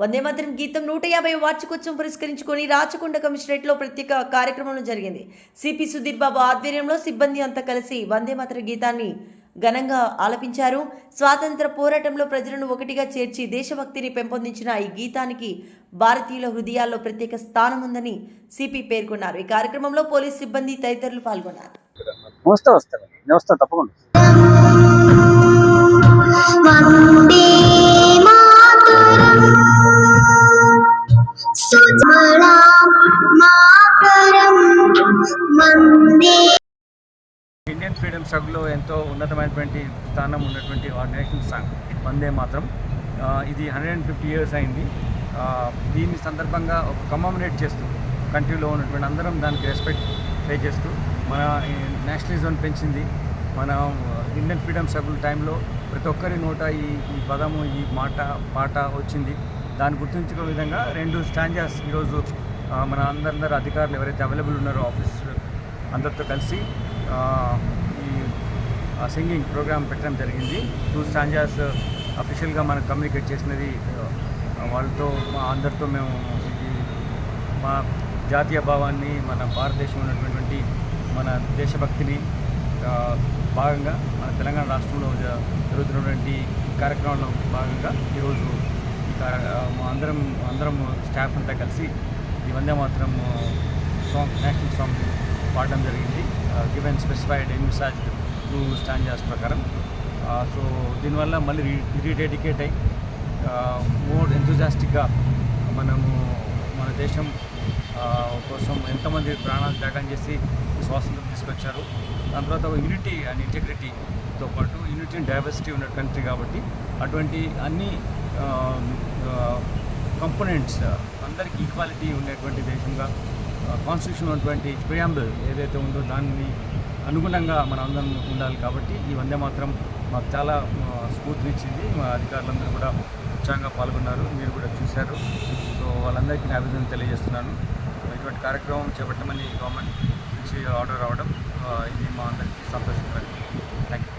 వందే మాత్రం గీతం నూట యాభై వార్షికోత్సవం పురస్కరించుకొని రాచకొండ కమిషనరేట్లో ప్రత్యేక కార్యక్రమం జరిగింది. సిపి సుధీర్ బాబు ఆధ్వర్యంలో సిబ్బంది అంతా కలిసి వందే మాతర గీతాన్ని ఘనంగా ఆలపించారు. స్వాతంత్ర పోరాటంలో ప్రజలను ఒకటిగా చేర్చి దేశభక్తిని పెంపొందించిన ఈ గీతానికి భారతీయుల హృదయాల్లో ప్రత్యేక స్థానం ఉందని సిపి పేర్కొన్నారు. ఈ కార్యక్రమంలో పోలీస్ సిబ్బంది తదితరులు పాల్గొన్నారు. వస్తా వస్తా తప్పకుండా. ఇండియన్ ఫ్రీడమ్ స్ట్రగుల్లో ఎంతో ఉన్నతమైనటువంటి స్థానం ఉన్నటువంటి నేషనల్ సాంగ్ వందే మాత్రం. ఇది హండ్రెడ్ అండ్ ఫిఫ్టీ ఇయర్స్ అయింది. దీన్ని దీని సందర్భంగా ఒక కమమరేట్ చేస్తూ కంట్రీలో ఉన్నటువంటి అందరం దానికి రెస్పెక్ట్ పే చేస్తూ మన నేషనలిజం పెంచింది. మన ఇండియన్ ఫ్రీడమ్ స్ట్రగుల్ టైంలో ప్రతి ఒక్కరి నోట ఈ ఈ పదము ఈ మాట పాట వచ్చింది. దాన్ని గుర్తుంచుకునే విధంగా రెండు స్టాంజాస్ ఈరోజు మన అందరందరూ అధికారులు ఎవరైతే అవైలబుల్ ఉన్నారో ఆఫీస్ అందరితో కలిసి సింగింగ్ ప్రోగ్రామ్ పెట్టడం జరిగింది. టూ స్టాంజాస్ uh, అఫీషియల్గా మనకు కమ్యూనికేట్ చేసినది uh, వాళ్ళతో మా అందరితో మేము మా జాతీయ భావాన్ని మన భారతదేశం ఉన్నటువంటి మన దేశభక్తిని uh, భాగంగా మన తెలంగాణ రాష్ట్రంలో జరుగుతున్నటువంటి కార్యక్రమంలో భాగంగా ఈరోజు ఈ అందరం అందరం స్టాఫ్ అంతా కలిసి ఈ వందే మాత్రం సాంగ్ నేషనల్ సాంగ్ పాడడం జరిగింది. Given specified envisage two stanzas ప్రకారం. సో దీనివల్ల మళ్ళీ రీ రీడెడికేట్ అయ్యి మోర్ ఎంతజాస్టిక్గా మనము మన దేశం కోసం ఎంతమంది ప్రాణాలు త్యాగం చేసి ఈ స్వాతంత్రం తీసుకొచ్చారు. దాని తర్వాత యూనిటీ అండ్ ఇంటిగ్రిటీతో పాటు యూనిటీ అండ్ డైవర్సిటీ ఉన్న కంట్రీ కాబట్టి అటువంటి అన్ని కంపోనెంట్స్ అందరికీ ఈక్వాలిటీ ఉండేటువంటి దేశంగా కాన్స్టిట్యూషన్ ఉన్నటువంటి ప్రియాంబుల్ ఏదైతే ఉందో దాన్ని అనుగుణంగా మనం అందరం ఉండాలి కాబట్టి ఈ వందే మాత్రం మాకు చాలా స్ఫూర్తినిచ్చింది మా అధికారులందరూ కూడా ఉత్సాహంగా పాల్గొన్నారు. మీరు కూడా చూశారు. సో వాళ్ళందరికీ నా అభినందన తెలియజేస్తున్నాను. ఇటువంటి కార్యక్రమం చేపట్టమని గవర్నమెంట్ నుంచి ఆర్డర్ రావడం ఇది మా అందరికీ